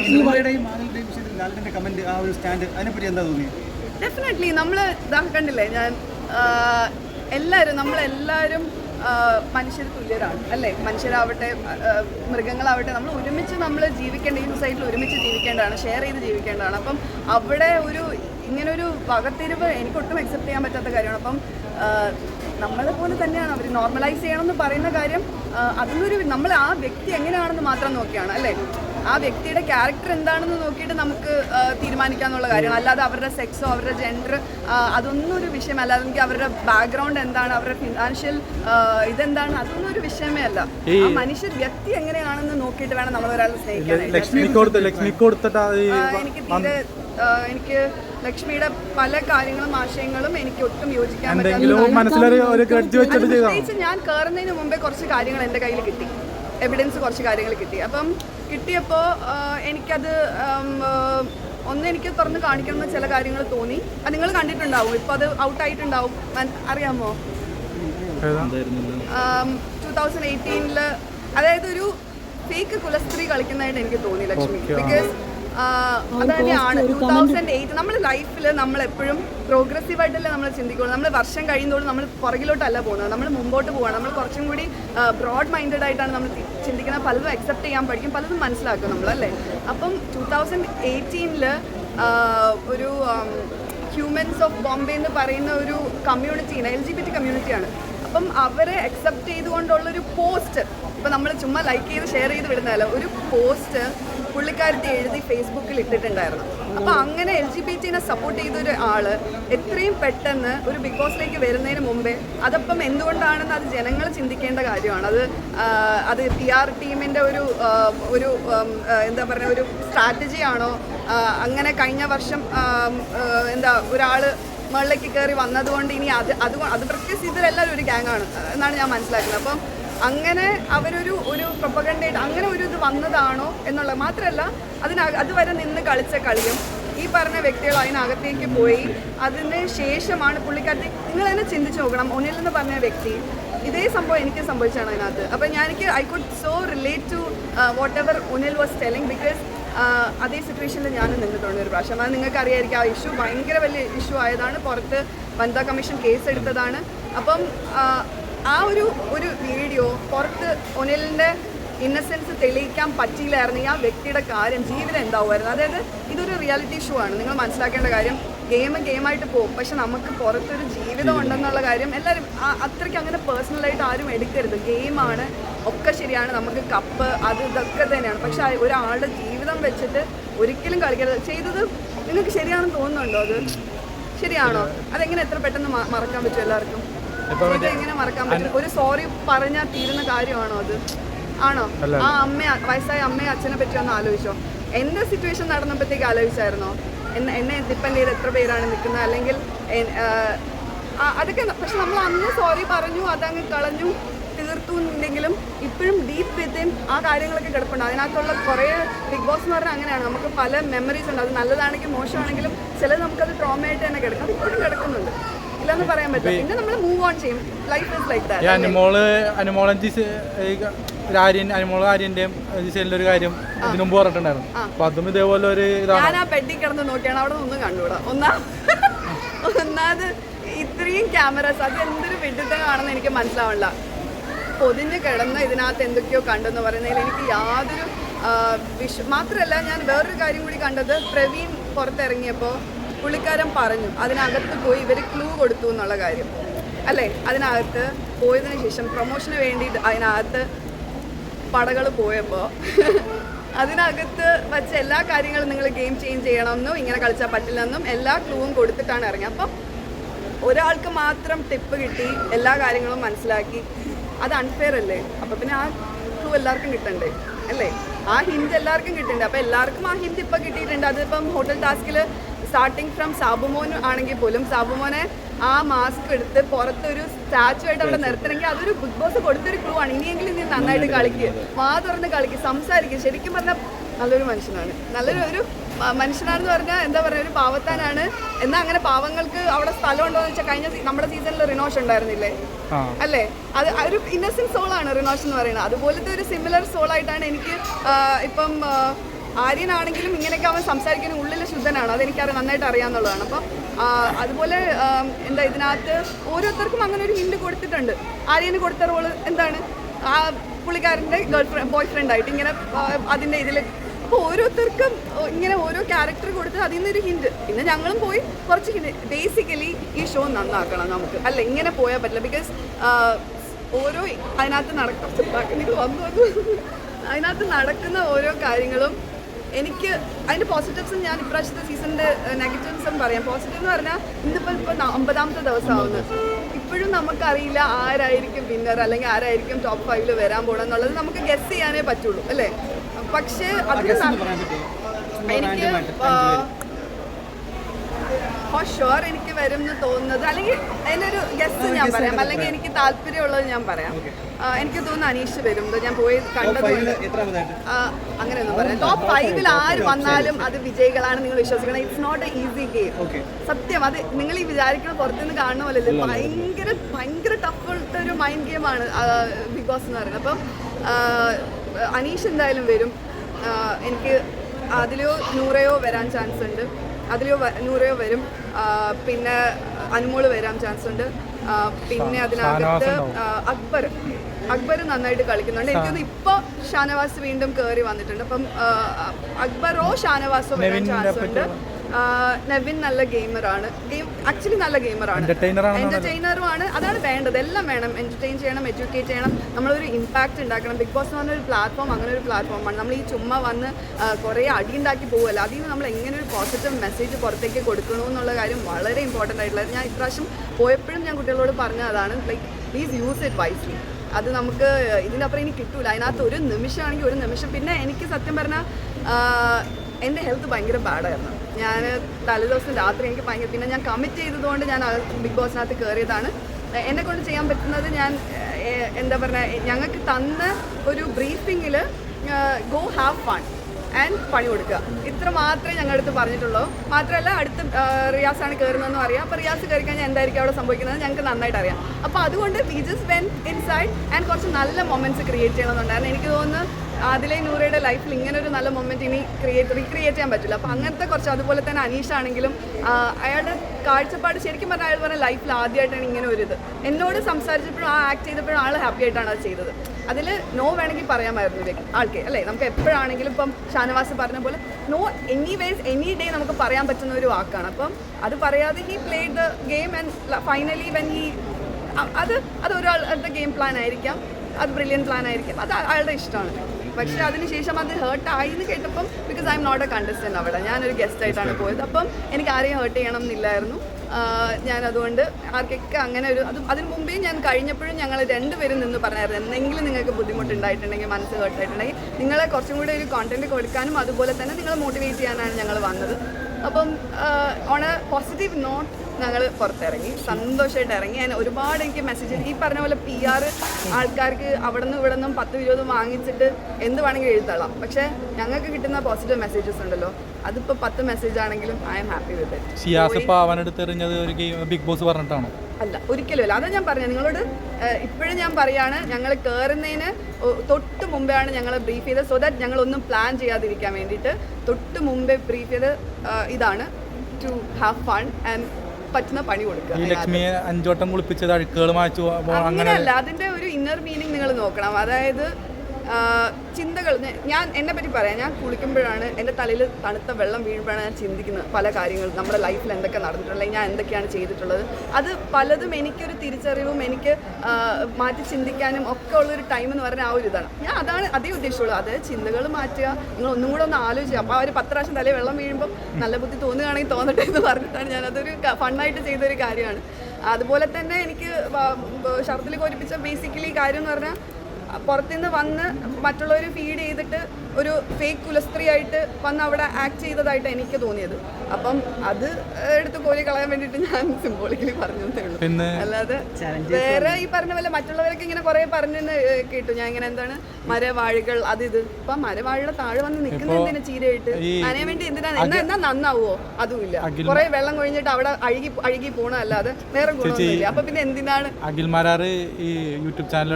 ഡെഫിനറ്റ്ലി നമ്മൾ ഇതാക്കണ്ടില്ലേ ഞാൻ എല്ലാവരും നമ്മളെല്ലാവരും മനുഷ്യർ തുല്യരാണ് അല്ലേ? മനുഷ്യരാവട്ടെ മൃഗങ്ങളാവട്ടെ നമ്മൾ ഒരുമിച്ച് നമ്മൾ ജീവിക്കേണ്ട ഈ സൈഡിൽ ഒരുമിച്ച് ജീവിക്കേണ്ടതാണ് ഷെയർ ചെയ്ത് ജീവിക്കേണ്ടതാണ്. അപ്പം അവിടെ ഒരു ഇങ്ങനൊരു വകത്തിരിവ് എനിക്കൊട്ടും അക്സെപ്റ്റ് ചെയ്യാൻ പറ്റാത്ത കാര്യമാണ്. അപ്പം നമ്മളെ പോലെ തന്നെയാണ് അവർ നോർമലൈസ് ചെയ്യണമെന്ന് പറയുന്ന കാര്യം അതിനൊരു നമ്മൾ ആ വ്യക്തി എങ്ങനെയാണെന്ന് മാത്രം നോക്കിയാണ് അല്ലേ? ആ വ്യക്തിയുടെ ക്യാരക്ടർ എന്താണെന്ന് നോക്കിയിട്ട് നമുക്ക് തീരുമാനിക്കാന്നുള്ള കാര്യമാണ്. അല്ലാതെ അവരുടെ സെക്സോ അവരുടെ ജെൻഡർ അതൊന്നും ഒരു വിഷയമല്ല. അല്ലെങ്കിൽ അവരുടെ ബാക്ക്ഗ്രൗണ്ട് എന്താണ് അവരുടെ ഫിനാൻഷ്യൽ ഇതെന്താണ് അതൊന്നും ഒരു വിഷയമേ അല്ല. ആ മനുഷ്യർ വ്യക്തി എങ്ങനെയാണെന്ന് നോക്കിയിട്ട് വേണം നമ്മൾ ഒരാളെ സ്നേഹിക്കാൻ. എനിക്ക് തീരെ എനിക്ക് ലക്ഷ്മിയുടെ പല കാര്യങ്ങളും ആശയങ്ങളും എനിക്ക് ഒട്ടും യോജിക്കാൻ പറ്റില്ല പറ്റാത്തതാണ്. മനസ്സിലൊരു ഗ്രഡ്ജ് വെച്ചിട്ട് ചെയ്താണോ ഞാൻ കയറുന്നതിന് മുമ്പേ കുറച്ച് കാര്യങ്ങൾ എന്റെ കയ്യിൽ കിട്ടി. എവിഡൻസ് കുറച്ച് കാര്യങ്ങൾ കിട്ടി. അപ്പം കിട്ടിയപ്പോൾ എനിക്കത് ഒന്ന് എനിക്ക് തുറന്ന് കാണിക്കണം എന്ന് ചില കാര്യങ്ങൾ തോന്നി. അത് നിങ്ങൾ കണ്ടിട്ടുണ്ടാവും. ഇപ്പൊ അത് ഔട്ടായിട്ടുണ്ടാവും അറിയാമോ? ടൂ തൗസൻഡ് എയ്റ്റീനിൽ അതായത് ഒരു ഫേക്ക് കുലസ്ത്രീ കളിക്കുന്നതായിട്ട് എനിക്ക് തോന്നി ലക്ഷ്മി. Okay, ആ. ആണ് അതന്നെയാണ് ടൂ തൗസൻഡ് എയ്റ്റ് നമ്മൾ ലൈഫിൽ നമ്മൾ എപ്പോഴും പ്രോഗ്രസീവ് ആയിട്ടല്ലേ നമ്മൾ ചിന്തിക്കുള്ളൂ. നമ്മൾ വർഷം കഴിയുന്നതോടും നമ്മൾ പുറകിലോട്ടല്ല പോകുന്നത്. നമ്മൾ മുമ്പോട്ട് പോകണം നമ്മൾ കുറച്ചും കൂടി ബ്രോഡ് മൈൻഡഡ് ആയിട്ടാണ് നമ്മൾ ചിന്തിക്കുന്നത്. പലതും അക്സെപ്റ്റ് ചെയ്യാൻ പഠിക്കും പലതും മനസ്സിലാക്കും നമ്മൾ അല്ലേ അപ്പം ടൂ തൗസൻഡ് എയ്റ്റീനിൽ ഒരു ഹ്യൂമൻസ് ഓഫ് ബോംബെ എന്ന് പറയുന്ന ഒരു കമ്മ്യൂണിറ്റിയാണ് എൽ ജി ബി ടി കമ്മ്യൂണിറ്റിയാണ് അപ്പം അവരെ അക്സെപ്റ്റ് ചെയ്തുകൊണ്ടുള്ളൊരു പോസ്റ്റ് ഇപ്പം നമ്മൾ ചുമ്മാ ലൈക്ക് ചെയ്ത് ഷെയർ ചെയ്ത് വിടുന്നതല്ല. ഒരു പോസ്റ്റ് പുള്ളിക്കാരത്തി എഴുതി ഫേസ്ബുക്കിൽ ഇട്ടിട്ടുണ്ടായിരുന്നു. അപ്പം അങ്ങനെ എൽ ജി ബി ടിനെ സപ്പോർട്ട് ചെയ്ത ഒരു ആൾ എത്രയും പെട്ടെന്ന് ഒരു ബിഗ് ബോസിലേക്ക് വരുന്നതിന് മുമ്പേ അതപ്പം എന്തുകൊണ്ടാണെന്ന് അത് ജനങ്ങൾ ചിന്തിക്കേണ്ട കാര്യമാണ്. അത് അത് പി ആർ ടീമിന്റെ ഒരു ഒരു എന്താ പറയുക ഒരു സ്ട്രാറ്റജി ആണോ? അങ്ങനെ കഴിഞ്ഞ വർഷം എന്താ ഒരാൾ മുകളിലേക്ക് കയറി വന്നതുകൊണ്ട് ഇനി അത് അത് അത് പ്രത്യേകിച്ച് ഇതിലെല്ലാവരും ഒരു ഗ്യാങ്ങാണ് എന്നാണ് ഞാൻ മനസ്സിലാക്കുന്നത്. അപ്പം അങ്ങനെ അവരൊരു ഒരു പ്രൊപ്പഗണ്ടയായിട്ട് അങ്ങനെ ഒരു ഇത് വന്നതാണോ എന്നുള്ളത് മാത്രമല്ല അതിന അതുവരെ നിന്ന് കളിച്ച കളിയും ഈ പറഞ്ഞ വ്യക്തികൾ അതിനകത്തേക്ക് പോയി. അതിന് ശേഷമാണ് പുള്ളിക്കാരത്തി നിങ്ങൾ തന്നെ ചിന്തിച്ച് നോക്കണം. ഒന്നിൽ നിന്ന് പറഞ്ഞ വ്യക്തി. ഇതേ സംഭവം എനിക്ക് സംഭവിച്ചാണ് അതിനകത്ത്. അപ്പം ഞാൻ എനിക്ക് I could so relate to whatever Onil was telling because അതേ സിറ്റുവേഷനിൽ ഞാൻ നിന്നിട്ടുണ്ട് ഒരു പ്രാവശ്യം. അത് നിങ്ങൾക്ക് അറിയായിരിക്കും ആ ഇഷ്യൂ ഭയങ്കര വലിയ ഇഷ്യൂ ആയതാണ്. പുറത്ത് വനിതാ കമ്മീഷൻ കേസ് എടുത്തതാണ്. അപ്പം ആഹ് ആ ഒരു ഒരു വീഡിയോ പുറത്ത് ഒനിലിന്റെ ഇന്നസെൻസ് തെളിയിക്കാൻ പറ്റിയില്ലായിരുന്നെങ്കിൽ ആ വ്യക്തിയുടെ കാര്യം ജീവിതം എന്താവുമായിരുന്നു? അതായത് ഇതൊരു റിയാലിറ്റി ഷോ ആണ്. നിങ്ങൾ മനസ്സിലാക്കേണ്ട കാര്യം ഗെയിം ഗെയിമായിട്ട് പോകും. പക്ഷെ നമുക്ക് പുറത്തൊരു ജീവിതം ഉണ്ടെന്നുള്ള കാര്യം എല്ലാവരും അത്രയ്ക്ക് അങ്ങനെ പേഴ്സണലായിട്ട് ആരും എടുക്കരുത്. ഗെയിമാണ് ഒക്കെ ശരിയാണ്. നമുക്ക് കപ്പ് അത് ഇതൊക്കെ തന്നെയാണ്. പക്ഷെ ഒരാളുടെ ജീവിതം വെച്ചിട്ട് ഒരിക്കലും കളിക്കരുത്. ചെയ്തത് നിങ്ങൾക്ക് ശരിയാണെന്ന് തോന്നുന്നുണ്ടോ അത്? ശരിയാണോ? അതെങ്ങനെ എത്ര പെട്ടെന്ന് മറക്കാൻ പറ്റും എല്ലാവർക്കും? എങ്ങനെ മറക്കാൻ പറ്റും? ഒരു സോറി പറഞ്ഞാൽ തീരുന്ന കാര്യമാണോ അത്? ആണോ? ആ അമ്മ വയസ്സായ അമ്മയെ അച്ഛനെ പറ്റി ഒന്ന് ആലോചിച്ചോ. എന്റെ സിറ്റുവേഷൻ നടന്നപ്പോഴത്തേക്ക് ആലോചിച്ചായിരുന്നോ? എന്നെ എന്നെ ഡിപ്പെൻഡ് ചെയ്ത് എത്ര പേരാണ് നിൽക്കുന്നത്? അല്ലെങ്കിൽ അതൊക്കെ പക്ഷെ നമ്മൾ അന്ന് സോറി പറഞ്ഞു അതങ്ങ് കളഞ്ഞു തീർത്തു എന്നുണ്ടെങ്കിലും ഇപ്പോഴും ഡീപ്പ് വിത്തിൻ ആ കാര്യങ്ങളൊക്കെ കിടപ്പുണ്ട്. അതിനകത്തുള്ള കുറേ ബിഗ് ബോസ് എന്ന് പറഞ്ഞാൽ അങ്ങനെയാണ്. നമുക്ക് പല മെമ്മറീസ് ഉണ്ട്. അത് നല്ലതാണെങ്കിലും മോശമാണെങ്കിലും ചിലത് നമുക്കത് ട്രോമയായിട്ട് തന്നെ കിടക്കും. അത് ഇപ്പോഴും കിടക്കുന്നുണ്ട്. ഇല്ലെന്ന് പറയാൻ പറ്റില്ല. പിന്നെ നമ്മൾ മൂവ് ഓൺ ചെയ്യും. Life is like that Anumol അനുമോളൻ Aryan Anumol ആര്യന്റെയും ജിസേലിന്റെ ഒരു കാര്യം ഇതിനു മുമ്പ് പറഞ്ഞിട്ടുണ്ടായിരുന്നു. അപ്പൊ അതും ഇതേപോലെ ഒരു ഇതാണ്. ഞാൻ ആ പെട്ടി കിടന്ന് നോക്കിയാണ്. അവിടെ ഒന്നും കണ്ടുകൂടാ. ഒന്നാ *laughs* ഒന്നാമത് ഇത്രയും ക്യാമറാസ് അത് എന്തൊരു വിഡിത്തമാണെന്ന് എനിക്ക് മനസ്സിലാവണില്ല. പൊതിഞ്ഞ് കിടന്ന് ഇതിനകത്ത് എന്തൊക്കെയോ കണ്ടെന്ന് പറയുന്നതിൽ എനിക്ക് യാതൊരു വിഷ മാത്രമല്ല ഞാൻ വേറൊരു കാര്യം കൂടി കണ്ടത് പ്രവീൺ പുറത്തിറങ്ങിയപ്പോൾ പുള്ളിക്കാരൻ പറഞ്ഞു അതിനകത്ത് പോയി ഇവർ ക്ലൂ കൊടുത്തു എന്നുള്ള കാര്യം. അല്ലേ? അതിനകത്ത് പോയതിന് ശേഷം പ്രൊമോഷന് വേണ്ടിയിട്ട് അതിനകത്ത് പടകൾ പോയപ്പോൾ അതിനകത്ത് വച്ച എല്ലാ കാര്യങ്ങളും നിങ്ങൾ ഗെയിം ചേഞ്ച് ചെയ്യണമെന്നും ഇങ്ങനെ കളിച്ചാൽ പറ്റില്ലെന്നും എല്ലാ ക്ലൂവും കൊടുത്തിട്ടാണ് ഇറങ്ങിയത്. അപ്പം ഒരാൾക്ക് മാത്രം ടിപ്പ് കിട്ടി എല്ലാ കാര്യങ്ങളും മനസ്സിലാക്കി. അത് അൺഫെയർ അല്ലേ? അപ്പം പിന്നെ ആ ക്ലൂ എല്ലാവർക്കും കിട്ടണ്ടേ? അല്ലേ? ആ ഹിന്റ് എല്ലാവർക്കും കിട്ടുന്നുണ്ട് അപ്പോൾ എല്ലാവർക്കും ആ ഹിന്റ് ഇപ്പം കിട്ടിയിട്ടുണ്ട്. അതിപ്പം ഹോട്ടൽ ടാസ്കിൽ സ്റ്റാർട്ടിങ് ഫ്രം സാബുമോൻ ആണെങ്കിൽ പോലും സാബുമോനെ ആ മാസ്ക് എടുത്ത് പുറത്തൊരു സ്റ്റാച്ചു ആയിട്ട് അവിടെ നിർത്തണമെങ്കിൽ അതൊരു ബിഗ് ബോസ് കൊടുത്തൊരു ക്ലൂ ആണ്. ഇനിയെങ്കിലും നീ നന്നായിട്ട് കളിക്കുക വാ തുറന്ന് കളിക്കുക സംസാരിക്കുക ശരിക്കും പറഞ്ഞാൽ നല്ലൊരു മനുഷ്യനാണ്. നല്ലൊരു ഒരു മനുഷ്യനാണെന്ന് പറഞ്ഞാൽ എന്താ പറയുക ഒരു പാവത്താനാണ്. എന്നാൽ അങ്ങനെ പാവങ്ങൾക്ക് അവിടെ സ്ഥലം ഉണ്ടോ എന്ന് വെച്ചാൽ കഴിഞ്ഞ നമ്മുടെ സീസണിൽ റിനോഷ് ഉണ്ടായിരുന്നില്ലേ? അല്ലേ? അത് ഒരു ഇന്നസെന്റ് സോളാണ് റിനോഷ് എന്ന് പറയുന്നത്. അതുപോലത്തെ ഒരു സിമിലർ സോൾ ആയിട്ടാണ് എനിക്ക് ഇപ്പം ആര്യനാണെങ്കിലും ഇങ്ങനെയൊക്കെ അവൻ സംസാരിക്കുന്ന ഉള്ളിൽ ശുദ്ധനാണ്. അതെനിക്ക് നന്നായിട്ട് അറിയാമെന്നുള്ളതാണ് അപ്പം അതുപോലെ എന്താ ഇതിനകത്ത് ഓരോരുത്തർക്കും അങ്ങനെ ഒരു ഹിന്റ് കൊടുത്തിട്ടുണ്ട്. ആര്യന് കൊടുത്ത റോൾ എന്താണ്? ആ പുള്ളിക്കാരന്റെ ഗേൾ ഫ്രണ്ട് ബോയ് ഫ്രണ്ട് ആയിട്ട് ഇങ്ങനെ അതിന്റെ ഇതിൽ അപ്പോൾ ഓരോരുത്തർക്കും ഇങ്ങനെ ഓരോ ക്യാരക്ടർ കൊടുത്ത് അതിൽ നിന്നൊരു ഹിന്റ്. പിന്നെ ഞങ്ങളും പോയി കുറച്ച് ബേസിക്കലി ഈ ഷോ നന്നാക്കണം നമുക്ക്. അല്ല ഇങ്ങനെ പോയാൽ പറ്റില്ല. ബിക്കോസ് ഓരോ അതിനകത്ത് നടക്കും വന്നു. അതിനകത്ത് നടക്കുന്ന ഓരോ കാര്യങ്ങളും എനിക്ക് അതിന്റെ പോസിറ്റീവ്സും ഞാൻ ഇപ്രാവശ്യത്തെ സീസണിന്റെ നെഗറ്റീവ്സും പറയാം. പോസിറ്റീവ് എന്ന് പറഞ്ഞാൽ ഇന്നിപ്പോൾ ഇപ്പോൾ അമ്പതാമത്തെ ദിവസമാവുന്നു. ഇപ്പോഴും നമുക്കറിയില്ല ആരായിരിക്കും വിന്നർ അല്ലെങ്കിൽ ആരായിരിക്കും ടോപ്പ് ഫൈവിൽ വരാൻ പോകണം എന്നുള്ളത് നമുക്ക് ഗസ് ചെയ്യാനേ പറ്റുള്ളൂ അല്ലേ? പക്ഷേ അതിന് എനിക്ക് ഫോർ ഷുവർ എനിക്ക് വരും എന്ന് തോന്നുന്നത്. അല്ലെങ്കിൽ അതിനൊരു ഗസ്റ്റ് ഞാൻ പറയാം. അല്ലെങ്കിൽ എനിക്ക് താല്പര്യമുള്ളത് ഞാൻ പറയാം. എനിക്ക് തോന്നുന്നു അനീഷ് വരും ഞാൻ പോയി കണ്ടത് അങ്ങനെയൊന്നും പറയാം. ടോപ്പ് ഫൈവിൽ ആര് വന്നാലും അത് വിജയികളാണ് നിങ്ങൾ വിശ്വസിക്കണം. It's not a easy game സത്യം. അത് നിങ്ങൾ ഈ വിചാരിക്കുന്ന പുറത്തുനിന്ന് കാണുന്ന പോലെയല്ലേ. ഭയങ്കര ഭയങ്കര ടഫുള്ള ഒരു മൈൻഡ് ഗെയിമാണ് ബിഗ് ബോസ് എന്ന് പറയുന്നത്. അപ്പം അനീഷ് എന്തായാലും വരും. എനിക്ക് അതിലോ നൂറയോ വരാൻ ചാൻസ് ഉണ്ട്. അതിലോ നൂറയോ വരും. പിന്നെ അനുമോൾ വരാൻ ചാൻസ് ഉണ്ട് പിന്നെ അതിനകത്ത് അക്ബർ. അക്ബർ നന്നായിട്ട് കളിക്കുന്നുണ്ട്. എനിക്കൊന്ന് ഇപ്പൊ ഷാനവാസ് വീണ്ടും കയറി വന്നിട്ടുണ്ട്. അപ്പം അക്ബറോ ഷാനവാസോ വരാൻ ചാൻസ് ഉണ്ട് നെവിൻ നല്ല ഗെയിമറാണ്. ഗെയിം ആക്ച്വലി നല്ല ഗെയിമറാണ്. എന്റർടൈനറും ആണ് അതാണ് വേണ്ടത്. എല്ലാം വേണം. എന്റർടൈൻ ചെയ്യണം എഡ്യൂക്കേറ്റ് ചെയ്യണം. നമ്മളൊരു ഇമ്പാക്റ്റ് ഉണ്ടാക്കണം. ബിഗ് ബോസ് എന്ന് പറഞ്ഞ ഒരു പ്ലാറ്റ്ഫോം അങ്ങനെ ഒരു പ്ലാറ്റ്ഫോമാണ് നമ്മൾ ഈ ചുമ്മാ വന്ന് കുറേ അടി ഉണ്ടാക്കി പോകുമല്ലോ അതിൽ നിന്ന് നമ്മൾ എങ്ങനെ ഒരു പോസിറ്റീവ് മെസ്സേജ് പുറത്തേക്ക് കൊടുക്കണു എന്നുള്ള കാര്യം വളരെ ഇമ്പോർട്ടന്റ് ആയിട്ടുള്ളത് ഞാൻ ഇപ്രാവശ്യം പോയപ്പോഴും ഞാൻ കുട്ടികളോട് പറഞ്ഞതാണ് like please use it wisely അത് നമുക്ക് ഇതിനപ്പുറം ഇനി കിട്ടൂല. അതിനകത്ത് ഒരു നിമിഷമാണെങ്കിൽ ഒരു നിമിഷം. പിന്നെ എനിക്ക് സത്യം പറഞ്ഞാൽ എന്റെ ഹെൽത്ത് ഭയങ്കര ബാഡായിരുന്നു ഞാൻ തലേദിവസം രാത്രി എനിക്ക് ഭയങ്കര പിന്നെ ഞാൻ കമ്മിറ്റ് ചെയ്തതുകൊണ്ട് ഞാൻ ബിഗ് ബോസിനകത്ത് കയറിയതാണ് എന്നെ കൊണ്ട് ചെയ്യാൻ പറ്റുന്നത് ഞാൻ എന്താ പറയുക ഞങ്ങൾക്ക് തന്ന ഒരു ബ്രീഫിങ്ങിൽ ഗോ ഹാവ് ഫൺ ആൻഡ് പണി കൊടുക്കുക. ഇത്ര മാത്രമേ ഞങ്ങളുടെ അടുത്ത് പറഞ്ഞിട്ടുള്ളൂ. മാത്രമല്ല അടുത്ത് റിയാസാണ് കയറുന്നതെന്നും അറിയാം. അപ്പോൾ റിയാസ് കയറി കഴിഞ്ഞാൽ എന്തായിരിക്കും അവിടെ സംഭവിക്കുന്നത് ഞങ്ങൾക്ക് നന്നായിട്ട് അറിയാം. അപ്പോൾ അതുകൊണ്ട് we just went inside and കുറച്ച് നല്ല മൊമെന്റ്സ് ക്രിയേറ്റ് ചെയ്യണമെന്നുണ്ടായിരുന്നു. എനിക്ക് തോന്നുന്നു അതിലെ നൂറയുടെ ലൈഫിൽ ഇങ്ങനെ ഒരു നല്ല മൊമെന്റ് ഇനി ക്രിയേറ്റ് റീക്രിയേറ്റ് ചെയ്യാൻ പറ്റില്ല. അപ്പോൾ അങ്ങനത്തെ കുറച്ച് അതുപോലെ തന്നെ അനീഷ് ആണെങ്കിലും അയാളുടെ കാഴ്ചപ്പാട് ശരിക്കും പറഞ്ഞാൽ അയാൾ പറഞ്ഞ ലൈഫിൽ ആദ്യമായിട്ടാണ് ഇങ്ങനെ ഒരു ഇത്. എന്നോട് സംസാരിച്ചപ്പോഴും ആ ആക്ട് ചെയ്തപ്പോഴും ആൾ ഹാപ്പി ആയിട്ടാണ് അത് ചെയ്തത്. അതിൽ നോ വേണമെങ്കിൽ പറയാമായിരുന്നു ആൾക്ക് അല്ലേ? നമുക്ക് എപ്പോഴാണെങ്കിലും ഇപ്പം ഷാനവാസ് പറഞ്ഞ പോലെ no any ways any day നമുക്ക് പറയാൻ പറ്റുന്ന ഒരു വാക്കാണ്. അപ്പം അത് പറയാതെ he played the game and finally went he അത് അത് ഒരാളുടെ ഗെയിം പ്ലാൻ ആയിരിക്കാം. അത് ബ്രില്യൻ പ്ലാൻ ആയിരിക്കാം. അത് അയാളുടെ ഇഷ്ടമാണ്. പക്ഷേ അതിനുശേഷം അത് ഹേർട്ട് ആയി എന്ന് കേട്ടപ്പം because I'm not a contestant അവിടെ. ഞാനൊരു ഗസ്റ്റ് ആയിട്ടാണ് പോയത്. അപ്പം എനിക്ക് ആരെയും ഹേർട്ട് ചെയ്യണം എന്നില്ലായിരുന്നു ഞാൻ അതുകൊണ്ട് ആർക്കൊക്കെ അങ്ങനെ ഒരു അത് അതിന് മുമ്പേ ഞാൻ കഴിഞ്ഞപ്പോഴും ഞങ്ങൾ രണ്ടുപേരും നിന്ന് പറഞ്ഞായിരുന്നു എന്തെങ്കിലും നിങ്ങൾക്ക് ബുദ്ധിമുട്ടുണ്ടായിട്ടുണ്ടെങ്കിൽ മനസ്സ് ഹേർട്ടായിട്ടുണ്ടെങ്കിൽ നിങ്ങളെ കുറച്ചും കൂടി ഒരു കോണ്ടന്റ് കൊടുക്കാനും അതുപോലെ തന്നെ നിങ്ങളെ മോട്ടിവേറ്റ് ചെയ്യാനാണ് ഞങ്ങൾ വന്നത്. അപ്പം ഓൺ എ പോസിറ്റീവ് നോട്ട് ഞങ്ങൾ പുറത്തിറങ്ങി. സന്തോഷമായിട്ട് ഇറങ്ങി. ഞാൻ ഒരുപാട് എനിക്ക് മെസ്സേജ് ഈ പറഞ്ഞ പോലെ പി ആർ ആൾക്കാർക്ക് അവിടെ നിന്നും ഇവിടെ നിന്നും പത്ത് ഇരുപതും വാങ്ങിച്ചിട്ട് എന്ത് വേണമെങ്കിലും എഴുതളാം. പക്ഷേ ഞങ്ങൾക്ക് കിട്ടുന്ന പോസിറ്റീവ് മെസ്സേജസ് ഉണ്ടല്ലോ. അതിപ്പോൾ പത്ത് മെസ്സേജ് ആണെങ്കിലും I'm happy with it Bigg Boss പറഞ്ഞിട്ടാണോ? അല്ല ഒരിക്കലും അല്ല. അതാ ഞാൻ പറഞ്ഞത്. നിങ്ങളോട് ഇപ്പോഴും ഞാൻ പറയാണ് ഞങ്ങൾ കയറുന്നതിന് തൊട്ട് മുമ്പാണ് ഞങ്ങൾ ബ്രീഫ് ചെയ്തത്. സോ ദാറ്റ് ഞങ്ങളൊന്നും പ്ലാൻ ചെയ്യാതിരിക്കാൻ വേണ്ടിയിട്ട് തൊട്ട് മുമ്പേ ബ്രീഫ് ചെയ്ത് ഇതാണ്. ടു ഹാവ് ഫൺ ആൻഡ് പറ്റുന്ന പണി കൊടുക്കുക ഈ ലക്ഷ്മിയെ അഞ്ചോട്ടം കുളിപ്പിച്ചത് അഴുക്കുകൾ മാച്ചു അങ്ങനെയല്ല അതിന്റെ ഒരു ഇന്നർ മീനിങ് നിങ്ങൾ നോക്കണം. അതായത് ചിന്തകൾ ഞാൻ എന്നെ പറ്റി പറയാം. ഞാൻ കുളിക്കുമ്പോഴാണ് എന്റെ തലയിൽ തണുത്ത വെള്ളം വീഴുമ്പോഴാണ് ഞാൻ ചിന്തിക്കുന്നത് പല കാര്യങ്ങളും നമ്മുടെ ലൈഫിൽ എന്തൊക്കെ നടന്നിട്ടുള്ളത് ഞാൻ എന്തൊക്കെയാണ് ചെയ്തിട്ടുള്ളത്. അത് പലതും എനിക്കൊരു തിരിച്ചറിവും എനിക്ക് മാറ്റി ചിന്തിക്കാനും ഒക്കെ ഉള്ളൊരു ടൈം എന്ന് പറഞ്ഞാൽ ആ ഒരു ഇതാണ്. ഞാൻ അതാണ് അതേ ഉദ്ദേശമുള്ളൂ അത് ചിന്തകൾ മാറ്റുക നിങ്ങൾ ഒന്നും കൂടെ ഒന്ന് ആലോചിക്കുക അപ്പോൾ ആ ഒരു പത്ത് പ്രാവശ്യം തലയിൽ വെള്ളം വീഴുമ്പോൾ നല്ല ബുദ്ധി തോന്നുകയാണെങ്കിൽ തോന്നട്ടെ എന്ന് പറഞ്ഞിട്ടാണ് ഞാൻ അതൊരു ഫണ്ണായിട്ട് ചെയ്തൊരു കാര്യമാണ്. അതുപോലെ തന്നെ എനിക്ക് ഷർത്തിൽ കോരിപ്പിച്ച ബേസിക്കലി കാര്യം എന്ന് പറഞ്ഞാൽ പുറത്തുനിന്ന് വന്ന് മറ്റുള്ളവർ ഫീഡ് ചെയ്തിട്ട് ഒരു ഫേക്ക് കുലസ്ത്രീയായിട്ട് വന്ന് അവിടെ ആക്ട് ചെയ്തതായിട്ട് എനിക്ക് തോന്നിയത്. അപ്പം അത് എടുത്ത് കോരി കളയാൻ വേണ്ടിയിട്ട് ഞാൻ സിംബോളിക്കലി പറഞ്ഞു പിന്നെ? അല്ലാതെ വേറെ ഈ പറഞ്ഞ പോലെ മറ്റുള്ളവരൊക്കെ ഇങ്ങനെ കുറെ പറഞ്ഞു കേട്ടു. ഞാൻ ഇങ്ങനെ എന്താണ്? മരവാഴികൾ അത് ഇത്. ഇപ്പൊ മരവാഴിയുടെ താഴെ വന്ന് നിൽക്കുന്ന എന്തിനാ ചീരയായിട്ട് അതിനെ വേണ്ടി എന്തിനാണ് എന്നാ എന്നാ നന്നാവോ? അതുമില്ല. കുറെ വെള്ളം കൊഴിഞ്ഞിട്ട് അവിടെ അഴുകി അഴുകി പോണല്ലാതെ വേറെ ഗുണമൊന്നുമില്ല. അപ്പൊ പിന്നെ എന്തിനാണ്? അഖിൽ മാരാർ ഈ യൂട്യൂബ് ചാനൽ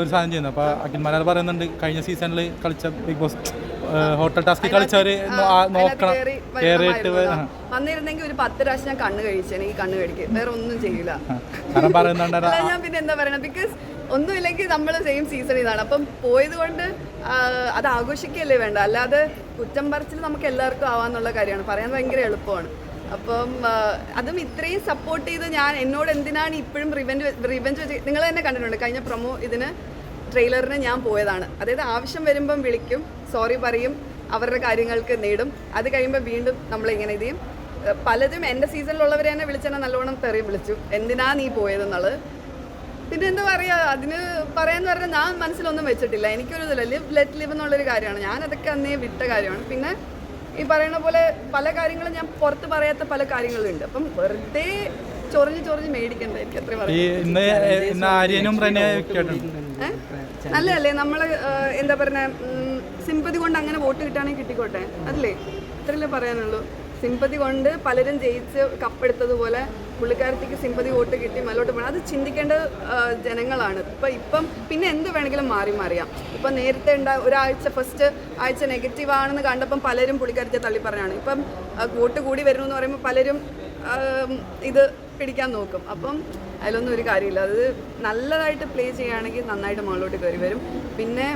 ഒരു സാധനം ചെയ്യുന്നു. അപ്പോൾ അഖിൽ മാരാർ പറയുന്നുണ്ട് കഴിഞ്ഞ സീസണിൽ കളിച്ച ബിഗ് ബോസ് ഹോട്ടൽ ടാസ്ക് കളിച്ചവര് നോ- നോക്കണം. കേറിയിട്ട് കയറിയിട്ട് വന്നിരുന്നെങ്കിൽ ഒരു പത്ത് പ്രാവശ്യം ഞാൻ കണ്ണ് കഴിച്ചു എനിക്ക് കണ്ണ് കഴിക്കും വേറെ ഒന്നും ചെയ്യില്ല കാരണം പറയുന്നുണ്ട് ഞാൻ പിന്നെ എന്താ പറയണത് ബിക്കോസ് ഒന്നുമില്ലെങ്കിൽ നമ്മൾ സെയിം സീസൺ ഇതാണ്. അപ്പം പോയത് കൊണ്ട് അത് ആഘോഷിക്കുകയല്ലേ വേണ്ട. അല്ലാതെ കുറ്റം പറച്ചിൽ നമുക്ക് എല്ലാവർക്കും ആവാന്നുള്ള കാര്യമാണ്. പറയാൻ ഭയങ്കര എളുപ്പമാണ്. അപ്പം അതും ഇത്രയും സപ്പോർട്ട് ചെയ്ത് ഞാൻ എന്നോട് എന്തിനാണ് ഇപ്പോഴും റിവെഞ്ച് റിവെഞ്ച് വെച്ച് നിങ്ങൾ തന്നെ കണ്ടിട്ടുണ്ട്. കഴിഞ്ഞ പ്രൊമോ ഇതിന് ട്രെയിലറിന് ഞാൻ പോയതാണ്. അതായത് ആവശ്യം വരുമ്പം വിളിക്കും സോറി പറയും അവരുടെ കാര്യങ്ങൾക്ക് നേടും. അത് കഴിയുമ്പോൾ വീണ്ടും നമ്മളിങ്ങനെ ഇത് ചെയ്യും പലതും എന്റെ സീസണിലുള്ളവരെ തന്നെ വിളിച്ചെന്നെ നല്ലോണം തെറി വിളിച്ചു. എന്തിനാ നീ പോയതെന്നുള്ളത്? പിന്നെ എന്താ പറയുക അതിന് പറയാന്ന് പറഞ്ഞാൽ ഞാൻ മനസ്സിലൊന്നും വെച്ചിട്ടില്ല. എനിക്കൊരു ഇതില്ല. ലിവ് ലെറ്റ് ലിവ് എന്നുള്ളൊരു കാര്യമാണ്. ഞാൻ അതൊക്കെ അന്നേ വിട്ട കാര്യമാണ്. പിന്നെ ഈ പറയുന്ന പോലെ പല കാര്യങ്ങളും ഞാൻ പുറത്ത് പറയാത്ത പല കാര്യങ്ങളുണ്ട്. അപ്പം വെറുതെ ചൊറിഞ്ഞ് ചൊറിഞ്ഞ് മേടിക്കണ്ട എനിക്ക് അത്രയും പറയാം ഈ ഇന്ന് ഇന്ന് ആര്യനും റെനെ കേട്ടിട്ടുണ്ട് നല്ലതല്ലേ നമ്മൾ എന്താ പറയുക സിമ്പതി കൊണ്ട് അങ്ങനെ വോട്ട് കിട്ടുകയാണെങ്കിൽ കിട്ടിക്കോട്ടെ? അതല്ലേ ഇത്രയല്ലേ പറയാനുള്ളൂ. സിമ്പതി കൊണ്ട് പലരും ജയിച്ച് കപ്പെടുത്തതുപോലെ പുള്ളിക്കാരത്തേക്ക് സിമ്പതി വോട്ട് കിട്ടി മലോട്ട് പോകണം അത് ചിന്തിക്കേണ്ട ജനങ്ങളാണ്. ഇപ്പം ഇപ്പം പിന്നെ എന്ത് വേണമെങ്കിലും മാറി മാറിയാം. ഇപ്പം നേരത്തെ ഉണ്ടാ ഒരാഴ്ച ഫസ്റ്റ് ആഴ്ച നെഗറ്റീവ് ആണെന്ന് കണ്ടപ്പം പലരും പുള്ളിക്കാരത്തെ തള്ളി പറഞ്ഞാണ് ഇപ്പം വോട്ട് കൂടി വരുന്നു എന്ന് പറയുമ്പോൾ പലരും ഇത് പിടിക്കാൻ നോക്കും. അപ്പം അതിലൊന്നും ഒരു കാര്യമില്ല. അത് നല്ലതായിട്ട് പ്ലേ ചെയ്യുകയാണെങ്കിൽ നന്നായിട്ട് മുകളിലോട്ട് കയറി വരും. പിന്നെ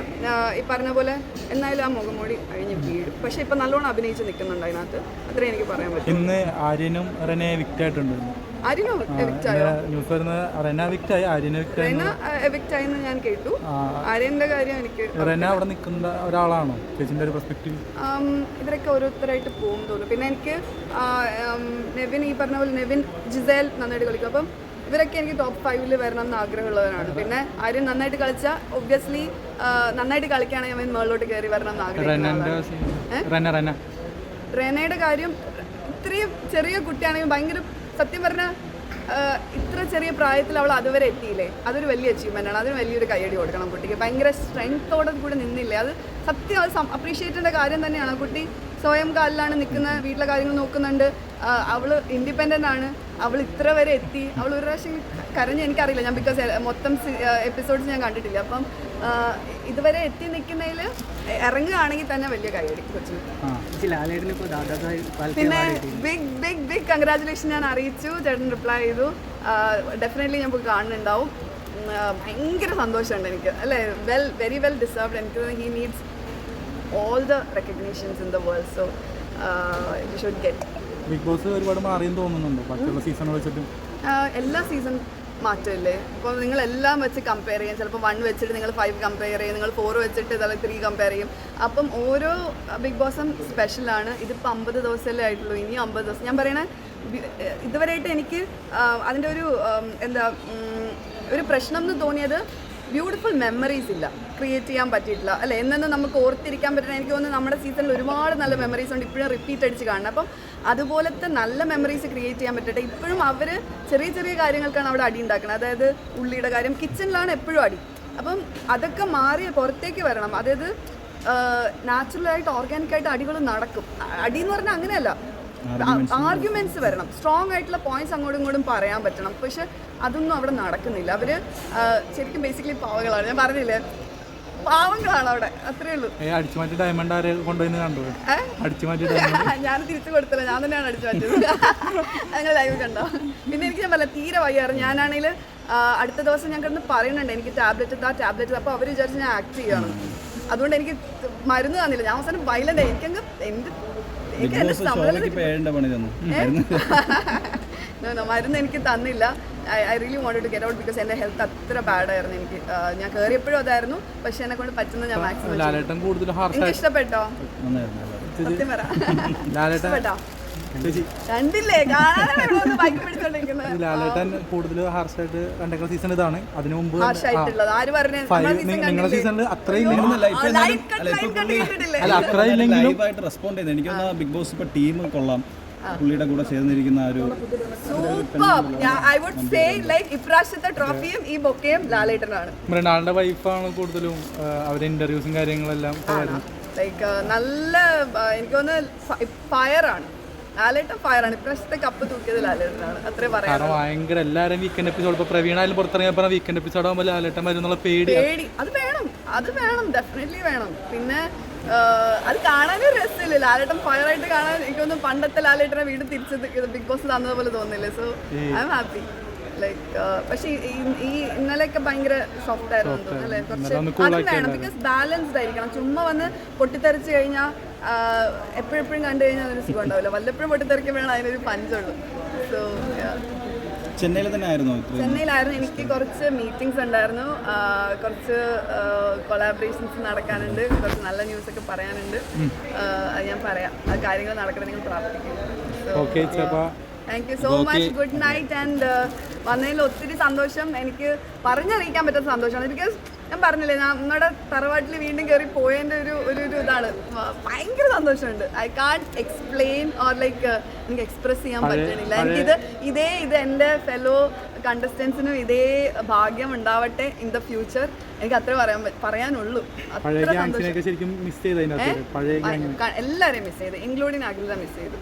ഈ പറഞ്ഞ പോലെ എന്തായാലും ആ മുഖംമൂടി അഴിഞ്ഞ് വീഴും. പക്ഷെ ഇപ്പം നല്ലോണം അഭിനയിച്ച് നിൽക്കുന്നുണ്ട് അതിനകത്ത്. അത്രേ എനിക്ക് പറയാൻ പറ്റും ഇന്ന് ആര്യനും റെനെ വിക്റ്റ് ആയിട്ടുണ്ട് ആര്യനോ ന്യൂസ് വരുന്നത് റെന വിക്റ്റ് ആയി ആര്യനെ റെന എവിക്റ്റ് ആയെന്ന് ഞാൻ കേട്ടു. കാര്യം എനിക്ക് റെന അവിടെ നിൽക്കുന്ന ഒരാളാണോ ചേച്ചിന്റെ ഒരു പെർസ്പെക്റ്റീവ് ഇവരൊക്കെ ഓരോരുത്തരായിട്ട് പോകും തോന്നുന്നു. പിന്നെ എനിക്ക് നെവിൻ ഈ പറഞ്ഞ പോലെ നെവിൻ ജിസേൽ നന്നായിട്ട് കളിക്കും. അപ്പം ഇവരൊക്കെ എനിക്ക് ടോപ്പ് ഫൈവിൽ വരണം എന്ന് ആഗ്രഹമുള്ളവരാണ്. പിന്നെ ആരും നന്നായിട്ട് കളിച്ചാൽ ഒബ്വിയസ്ലി നന്നായിട്ട് കളിക്കുകയാണെങ്കിൽ അവൻ മുകളിലോട്ട് കയറി വരണം എന്ന് ആഗ്രഹം ആഗ്രഹിക്കുന്നു റെനയുടെ കാര്യം ഇത്രയും ചെറിയ കുട്ടിയാണെങ്കിൽ ഭയങ്കര സത്യം പറഞ്ഞാൽ ഇത്ര ചെറിയ പ്രായത്തിൽ അവൾ അതുവരെ എത്തിയില്ലേ? അതൊരു വലിയ അച്ചീവ്മെന്റ് ആണ്. അതിന് വലിയൊരു കൈയടി കൊടുക്കണം കുട്ടിക്ക്. ഭയങ്കര സ്ട്രെങ്ത്തോടെ കൂടെ നിന്നില്ലേ? അത് സത്യം അത് അപ്രീഷിയേറ്റ് ചെയ്യേണ്ട കാര്യം തന്നെയാണ്. കുട്ടി സ്വയം കാലിലാണ് നിൽക്കുന്ന വീട്ടിലെ കാര്യങ്ങൾ നോക്കുന്നുണ്ട്. അവൾ ഇൻഡിപെൻഡന്റ് ആണ്. അവൾ ഇത്ര വരെ എത്തി. അവൾ ഒരു പ്രാവശ്യം കരഞ്ഞ് എനിക്കറിയില്ല. ഞാൻ ബിക്കോസ് മൊത്തം എപ്പിസോഡ്സ് ഞാൻ കണ്ടിട്ടില്ല. അപ്പം ഇതുവരെ എത്തി നിൽക്കുന്നതിൽ ഇറങ്ങുകയാണെങ്കിൽ തന്നെ വലിയ കൈയടി കൊച്ചിന്. പിന്നെ ബിഗ് ബിഗ് ബിഗ് കൺഗ്രാചുലേഷൻ ഞാൻ അറിയിച്ചു. ചേട്ടൻ റിപ്ലൈ ചെയ്തു. ഡെഫിനറ്റ്ലി ഞാൻ പോയി കാണുന്നുണ്ടാവും. ഭയങ്കര സന്തോഷമുണ്ട് എനിക്ക്. അല്ലേ? വെൽ വെരി വെൽ ഡിസേർവ്ഡ് എനിക്ക് he needs all the recognitions in the world so you should get Bigg Boss ഒരുപാട് മാറിയെന്ന് തോന്നുന്നുണ്ടോ. ബാക്കിയുള്ള സീസൺ വെച്ചിട്ട്. എല്ലാ സീസൺ മാറ്റമില്ലേ? അപ്പോൾ നിങ്ങൾ എല്ലാം വെച്ച് കമ്പയർ ചെയ്യും. ചിലപ്പോൾ വൺ വെച്ചിട്ട് നിങ്ങൾ ഫൈവ് കമ്പയർ ചെയ്യും. നിങ്ങൾ ഫോർ വെച്ചിട്ട് ഇതല്ല ത്രീ കമ്പയർ ചെയ്യും. അപ്പം ഓരോ ബിഗ് ബോസും സ്പെഷ്യലാണ് ഇതിപ്പോൾ അമ്പത് ദിവസമല്ലേ ആയിട്ടുള്ളൂ. ഇനിയും അമ്പത് ദിവസം. ഞാൻ പറയണേ ഇതുവരെയായിട്ട് എനിക്ക് അതിന്റെ ഒരു എന്താ ഒരു പ്രശ്നം എന്ന് തോന്നിയത് ബ്യൂട്ടിഫുൾ മെമ്മറീസ് ഇല്ല. ക്രിയേറ്റ് ചെയ്യാൻ പറ്റിയിട്ടില്ല. അല്ലേ? എന്നു നമുക്ക് ഓർത്തിരിക്കാൻ പറ്റുന്ന എനിക്ക് തോന്നുന്നു നമ്മുടെ സീസണിൽ ഒരുപാട് നല്ല മെമ്മറീസ് ഉണ്ട്. ഇപ്പോഴും റിപ്പീറ്റ് അടിച്ച് കാണണം അപ്പം അതുപോലത്തെ നല്ല മെമ്മറീസ് ക്രിയേറ്റ് ചെയ്യാൻ പറ്റട്ടെ. ഇപ്പോഴും അവർ ചെറിയ ചെറിയ കാര്യങ്ങൾക്കാണ് അവിടെ അടി ഉണ്ടാക്കുന്നത്. അതായത് ഉള്ളിയുടെ കാര്യം കിച്ചണിലാണ് എപ്പോഴും അടി. അപ്പം അതൊക്കെ മാറി പുറത്തേക്ക് വരണം. അതായത് നാച്ചുറലായിട്ട് ഓർഗാനിക്കായിട്ട് അടികൾ നടക്കും. അടി എന്ന് പറഞ്ഞാൽ അങ്ങനെയല്ല. ആർഗ്യുമെന്റ്സ് വരണം. സ്ട്രോങ് ആയിട്ടുള്ള പോയിന്റ്സ് അങ്ങോട്ടും ഇങ്ങോട്ടും പറയാൻ പറ്റണം. പക്ഷെ അതൊന്നും അവിടെ നടക്കുന്നില്ല. അവർ ശരിക്കും ബേസിക്കലി പാവങ്ങളാണ്. ഞാൻ പറഞ്ഞില്ലേ? പാവങ്ങളാണ് അവിടെ. അത്രേ ഉള്ളൂ. അടിച്ചു മാറ്റി ഡയമണ്ട് ആരെ കൊണ്ടുപോയി കണ്ടു? ഏ? അടിച്ചു മാറ്റി *laughs* ഞാൻ തിരിച്ചു കൊടുത്തില്ല. ഞാൻ തന്നെയാണ് അടിച്ചു മാറ്റിയത്. *laughs* ലൈവ് കണ്ടോ? പിന്നെ എനിക്ക് ഞാൻ പറയാം തീരെ വയ്യാറ് ഞാനാണെങ്കിൽ അടുത്ത ദിവസം ഞാൻ കിടന്ന് പറയുന്നുണ്ട്. എനിക്ക് ടാബ്ലറ്റ് ആ ടാബ്ലറ്റ് അപ്പോൾ അവർ വിചാരിച്ച് ഞാൻ ആക്ട് ചെയ്യണം. അതുകൊണ്ട് എനിക്ക് മരുന്ന് തന്നില്ല. ഞാൻ അവസാനം വയലന്റ് എനിക്കങ്ങ് എന്റെ *laughs* മരുന്ന്. എനിക്ക് തന്നില്ല. I I really want to get out because എന്റെ ഹെൽത്ത് അത്ര ബാഡ് ആയിരുന്നു എനിക്ക്. ഞാൻ കയറിയപ്പോഴും അതായിരുന്നു. പക്ഷെ എന്നെ കൊണ്ട് പറ്റുന്ന ഞാൻ മാക്സിമം ഇഷ്ടപ്പെട്ടോ? സത്യം പറ. ലാലേട്ടൻ ഇഷ്ടപ്പെട്ടോ? ലാലേട്ടൻ കൂടുതൽ ഹാർഷായിട്ട് രണ്ടേക്കർ സീസൺ ഇതാണ്. അതിനു മുമ്പ് നിങ്ങളുടെ സീസണിൽ ഇല്ലെങ്കിലും അല്ല അത്ര ഇല്ലെങ്കിലും ലൈവായിട്ട് റെസ്പോണ്ട് ചെയ്യുന്നത് എനിക്ക് ബിഗ് ബോസ് ഇപ്പൊ ടീം കൊള്ളാം. പുള്ളിയുടെ കൂടെ ചേർന്നിരിക്കുന്ന ആ ഒരു ഐ വുഡ് സേ ലൈക്ക് ഇപ്രാവശ്യത്തെ ട്രോഫിയും ഈ ബൊക്കയും ലാലേട്ടനാണ്. മൃണാളുടെ വൈഫാണ് കൂടുതലും അവരെ ഇന്റർവ്യൂസും കാര്യങ്ങളെല്ലാം ലൈക്ക് നല്ല എനിക്ക് തോന്നുന്നു ഫയറാണ് ലാലേട്ടൻ ഫയറാണ് ഇപ്രാവശ്യത്തെ കപ്പ് തൂക്കിയത് ലാലേട്ടനാണ്. അത്രേ പറയാം കാരണം ഭയങ്കര എല്ലാവരും വീക്കെൻഡ് എപ്പിസോഡ് ഇപ്പൊ പ്രവീണായാലും വീക്കെൻഡ് എപ്പിസോഡ് ആകുമ്പോൾ ലാലേട്ടൻ വരുന്നുള്ള പേടി പേടി. അത് വേണം. അത് വേണം. ഡെഫിനറ്റ്ലി വേണം. പിന്നെ അത് കാണാനും രസമില്ല? ലാലേട്ടൻ ഫയറായിട്ട് കാണാൻ എനിക്കൊന്നും പണ്ടത്തെ ലാലേട്ടനെ വീട് തിരിച്ച് ബിഗ് ബോസ് തന്നതുപോലെ തോന്നില്ലേ? So I'm happy like പക്ഷേ ഈ- ഇന്നലെയൊക്കെ ഭയങ്കര സോഫ്റ്റ് ആയിരുന്നു അല്ലേ? കുറച്ച് അത് വേണം ബിക്കോസ് ബാലൻസ്ഡ് ആയിരിക്കണം. ചുമ്മാ വന്ന് പൊട്ടിത്തെറിച്ച് കഴിഞ്ഞാൽ എപ്പോഴെപ്പോഴും കണ്ടു കഴിഞ്ഞാൽ അതൊരു സുഖം ഉണ്ടാവില്ല. വല്ലപ്പോഴും പൊട്ടിത്തെറിക്കുമ്പോഴാണ് അതിനൊരു പഞ്ചുള്ളൂ. സോ ചെന്നൈയിൽ തന്നെ ആയിരുന്നു ചെന്നൈയിലായിരുന്നു. എനിക്ക് കുറച്ച് മീറ്റിംഗ്സ് ഉണ്ടായിരുന്നു. കുറച്ച് കൊളാബറേഷൻസ് നടക്കാനുണ്ട്. കുറച്ച് നല്ല ന്യൂസ് ഒക്കെ പറയാനുണ്ട്. അത് ഞാൻ പറയാം. ആ കാര്യങ്ങൾ നടക്കണം നിങ്ങൾ പ്രാർത്ഥിക്കും. Thank you so much good night and വന്നതിൽ ഒത്തിരി സന്തോഷം. എനിക്ക് പറഞ്ഞറിയിക്കാൻ പറ്റാത്ത സന്തോഷമാണ്. ബിക്കോസ് ഞാൻ പറഞ്ഞില്ലേ നമ്മുടെ തറവാട്ടിൽ വീണ്ടും കയറി പോയതിന്റെ ഒരു ഒരു ഒരു ഇതാണ്. ഭയങ്കര സന്തോഷമുണ്ട്. I can't explain or like എനിക്ക് എക്സ്പ്രസ് ചെയ്യാൻ പറ്റണില്ല. എനിക്കിത് ഇതേ ഇത് എന്റെ ഫെലോ കണ്ടസ്റ്റൻസിനും ഇതേ ഭാഗ്യം ഉണ്ടാവട്ടെ ഇൻ ദ ഫ്യൂച്ചർ എനിക്ക് അത്രേ പറയാൻ പറയാനുള്ളൂ. എല്ലാവരെയും മിസ് ചെയ്ത്. ഇൻക്ലൂഡിങ് അഖില മിസ് ചെയ്തു.